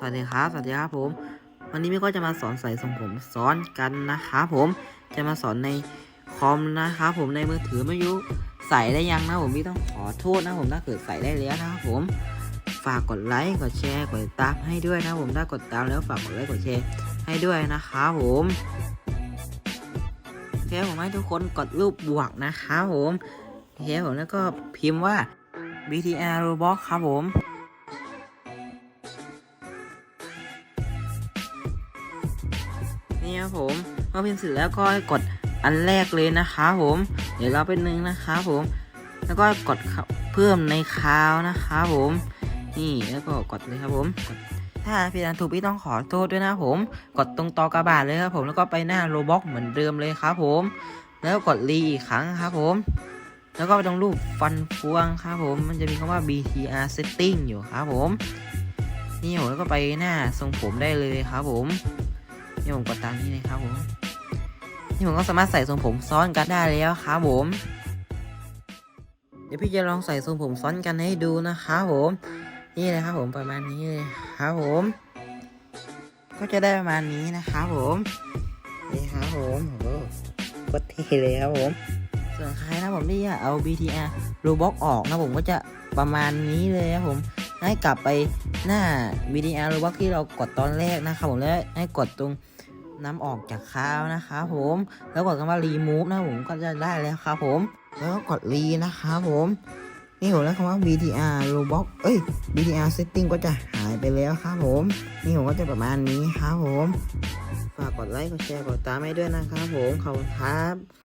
สวัสดีครับ สวัสดีครับผม วันนี้พี่ก็จะมาสอนใส่ทรงผมซ้อนกันนะครับผม จะมาสอนในคอมนะครับผม ในมือถือไม่รู้ใส่ได้ยังนะผมพี่ต้องขอโทษนะผมถ้าเกิดใส่ได้แล้วนะครับผม ฝากกดไลค์ กดแชร์ กดติดตามให้ด้วยนะผมถ้ากดตามแล้วฝากกดไลค์ กดแชร์ให้ด้วยนะครับผมโอเคผมให้ทุกคนกดรูปบวกนะครับผมโอเคผมแล้วก็พิมพ์ว่า BTR Roblox ครับผม นี่ครับผมพอพิมพ์เสร็จแล้วก็กดอันแรกเลยนะครับผม เดี๋ยวเราเป็นหนึ่งนะครับผม แล้วก็กดเพิ่มในคราวนะครับผม นี่แล้วก็กดเลยครับผม ถ้าพี่ดันถูกพี่ต้องขอโทษด้วยนะผม กดตรงตอกระบาดเลยครับผม แล้วก็ไปหน้าโรบ็อกเหมือนเดิมเลยครับผม แล้วก็กดรีอีกครั้งครับผม แล้วก็ไปตรงรูปฟันฟวงครับผม มันจะมีคำว่า BTR setting อยู่ครับผม นี่ผมแล้วก็ไปหน้าทรงผมได้เลยครับผม นี่ผมกดตามนี้เลยครับผมนี่ผมก็สามารถใส่ทรงผมซ้อนกันได้แล้วครับผม เดี๋ยวพี่จะลองใส่ทรงผมซ้อนกันให้ดูนะครับผม นี่เลยครับผมประมาณนี้เลยครับผม ก็จะได้ประมาณนี้นะครับผมนี่ครับผมโอ้โหโคตรเท่เลยครับผมส่วนใครนะผมที่เอา BTR Roblox ออกนะผมก็จะประมาณนี้เลยครับผมให้กลับไปหน้า BTR Roblox ที่เรากดตอนแรกนะครับผมแล้วให้กดตรง น้ำออกจากคาวนะครับผม แล้วกดคำว่า remove นะผมก็จะได้แล้วครับผม แล้วก็กด re นะครับผมนี่ผมแล้วคำว่า VTR Roblox เอ้ย VTR setting ก็จะหายไปแล้วครับผม นี่ผมก็จะประมาณนี้ครับผม ฝากกดไลค์ กดแชร์ กดตามให้ด้วยนะครับผม ขอบคุณครับ